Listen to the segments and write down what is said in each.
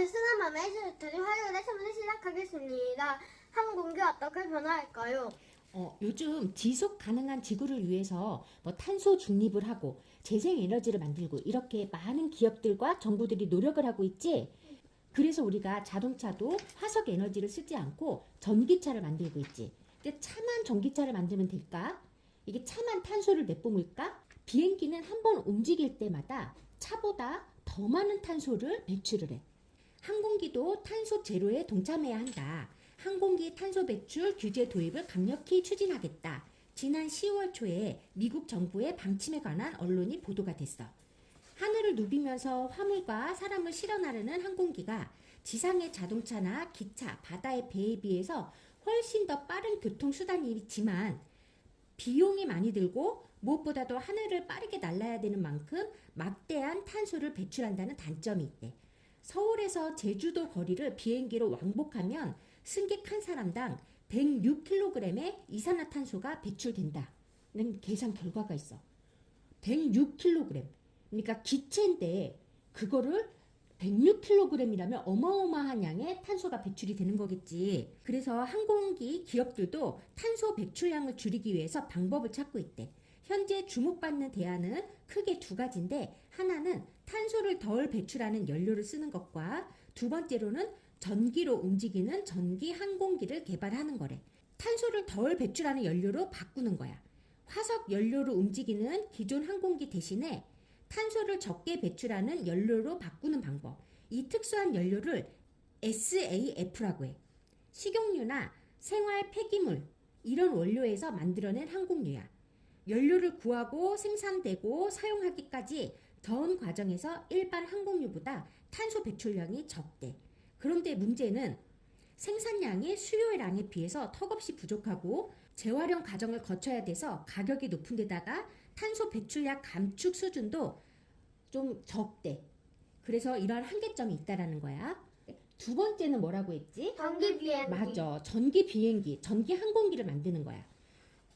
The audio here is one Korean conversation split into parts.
제스나 맘의 스타리 화요일에 세분을 시작하겠습니다. 항공기 어떻게 변화할까요? 어, 요즘 지속 가능한 지구를 위해서 뭐 탄소 중립을 하고 재생 에너지를 만들고 이렇게 많은 기업들과 정부들이 노력을 하고 있지. 그래서 우리가 자동차도 화석 에너지를 쓰지 않고 전기차를 만들고 있지. 근데 차만 전기차를 만들면 될까? 이게 차만 탄소를 내뿜을까? 비행기는 한 번 움직일 때마다 차보다 더 많은 탄소를 배출을 해. 항공기도 탄소 제로에 동참해야 한다. 항공기 탄소 배출 규제 도입을 강력히 추진하겠다. 지난 10월 초에 미국 정부의 방침에 관한 언론이 보도가 됐어. 하늘을 누비면서 화물과 사람을 실어 나르는 항공기가 지상의 자동차나 기차, 바다의 배에 비해서 훨씬 더 빠른 교통수단이지만 비용이 많이 들고 무엇보다도 하늘을 빠르게 날아야 되는 만큼 막대한 탄소를 배출한다는 단점이 있대. 서울에서 제주도 거리를 비행기로 왕복하면 승객 한 사람당 106kg의 이산화탄소가 배출된다는 계산 결과가 있어. 106kg. 그러니까 기체인데 그거를 106kg이라면 어마어마한 양의 탄소가 배출이 되는 거겠지. 그래서 항공기 기업들도 탄소 배출량을 줄이기 위해서 방법을 찾고 있대. 현재 주목받는 대안은 크게 두 가지인데 하나는 탄소를 덜 배출하는 연료를 쓰는 것과 두 번째로는 전기로 움직이는 전기 항공기를 개발하는 거래. 탄소를 덜 배출하는 연료로 바꾸는 거야. 화석 연료로 움직이는 기존 항공기 대신에 탄소를 적게 배출하는 연료로 바꾸는 방법. 이 특수한 연료를 SAF라고 해. 식용유나 생활 폐기물 이런 원료에서 만들어낸 항공유야. 연료를 구하고 생산되고 사용하기까지 전 과정에서 일반 항공유보다 탄소 배출량이 적대. 그런데 문제는 생산량이 수요량에 비해서 턱없이 부족하고 재활용 과정을 거쳐야 돼서 가격이 높은 데다가 탄소 배출량 감축 수준도 좀 적대. 그래서 이런 한계점이 있다라는 거야. 두 번째는 뭐라고 했지? 전기 비행기. 맞아. 전기 비행기, 전기 항공기를 만드는 거야.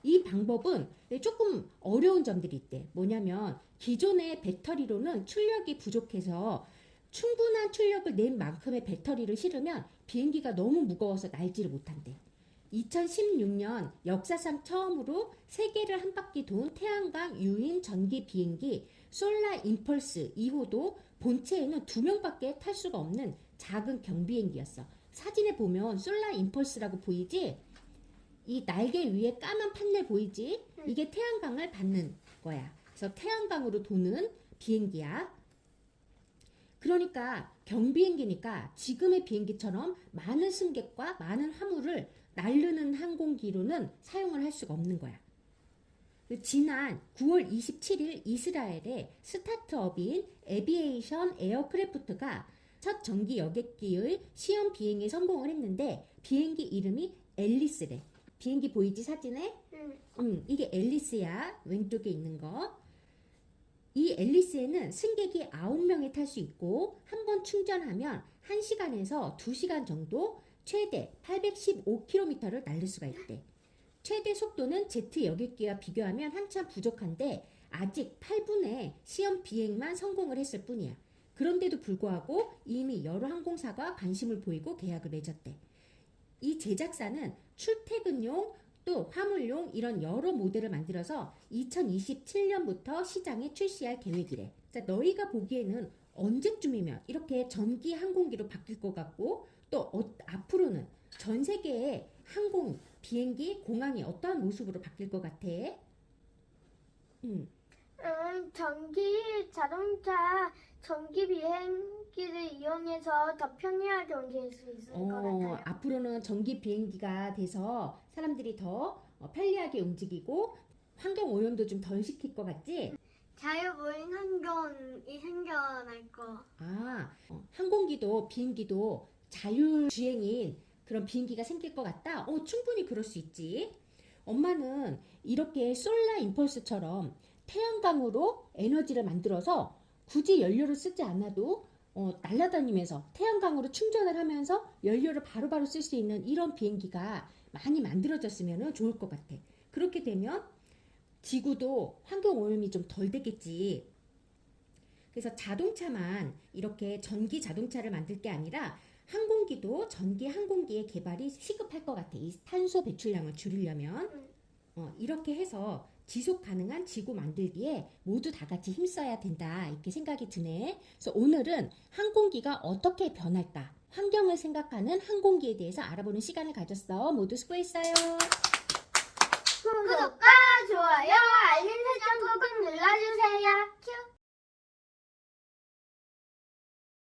이 방법은 조금 어려운 점들이 있대. 뭐냐면 기존의 배터리로는 출력이 부족해서 충분한 출력을 낸 만큼의 배터리를 실으면 비행기가 너무 무거워서 날지를 못한대. 2016년 역사상 처음으로 세계를 한 바퀴 돈 태양광 유인 전기 비행기 솔라 임펄스 2호도 본체에는 두 명밖에 탈 수가 없는 작은 경비행기였어. 사진에 보면 솔라 임펄스라고 보이지? 이 날개 위에 까만 판넬 보이지? 이게 태양광을 받는 거야. 그래서 태양광으로 도는 비행기야. 그러니까 경비행기니까 지금의 비행기처럼 많은 승객과 많은 화물을 날르는 항공기로는 사용을 할 수가 없는 거야. 지난 9월 27일 이스라엘의 스타트업인 에비에이션 에어크래프트가 첫 전기 여객기의 시험 비행에 성공을 했는데 비행기 이름이 앨리스래. 비행기 보이지 사진에? 응. 음, 이게 앨리스야. 왼쪽에 있는 거. 이 앨리스에는 승객이 9명이 탈 수 있고 한 번 충전하면 1시간에서 2시간 정도 최대 815km를 날릴 수가 있대. 최대 속도는 제트 여객기와 비교하면 한참 부족한데 아직 8분의 시험 비행만 성공을 했을 뿐이야. 그런데도 불구하고 이미 여러 항공사가 관심을 보이고 계약을 맺었대. 이 제작사는 출퇴근용 또 화물용 이런 여러 모델을 만들어서 2027년부터 시장에 출시할 계획이래. 자, 너희가 보기에는 언제쯤이면 이렇게 전기 항공기로 바뀔 것 같고 또 어- 앞으로는 전 세계의 항공, 비행기, 공항이 어떠한 모습으로 바뀔 것 같아? 음, 음, 전기 자동차, 전기 비행기를 이용해서 더 편리하게 움직일 수 있을 것 어, 같아요. 앞으로는 전기 비행기가 돼서 사람들이 더 어, 편리하게 움직이고 환경 오염도 좀 덜 시킬 것 같지? 자유보행 환경이 생겨날 거. 아, 어, 항공기도 비행기도 자율주행인 그런 비행기가 생길 것 같다? 어, 충분히 그럴 수 있지. 엄마는 이렇게 솔라 임펄스처럼 태양광으로 에너지를 만들어서 굳이 연료를 쓰지 않아도 어, 날아다니면서 태양광으로 충전을 하면서 연료를 바로바로 쓸 수 있는 이런 비행기가 많이 만들어졌으면 좋을 것 같아. 그렇게 되면 지구도 환경 오염이 좀 덜 되겠지. 그래서 자동차만 이렇게 전기 자동차를 만들 게 아니라 항공기도 전기 항공기의 개발이 시급할 것 같아. 이 탄소 배출량을 줄이려면 음. 어, 이렇게 해서 지속 가능한 지구 만들기에 모두 다 같이 힘써야 된다. 이렇게 생각이 드네. 그래서 오늘은 항공기가 어떻게 변할까? 환경을 생각하는 항공기에 대해서 알아보는 시간을 가졌어. 모두 수고했어요. 구독과 좋아요, 알림 설정 꾹꾹 눌러주세요. 큐.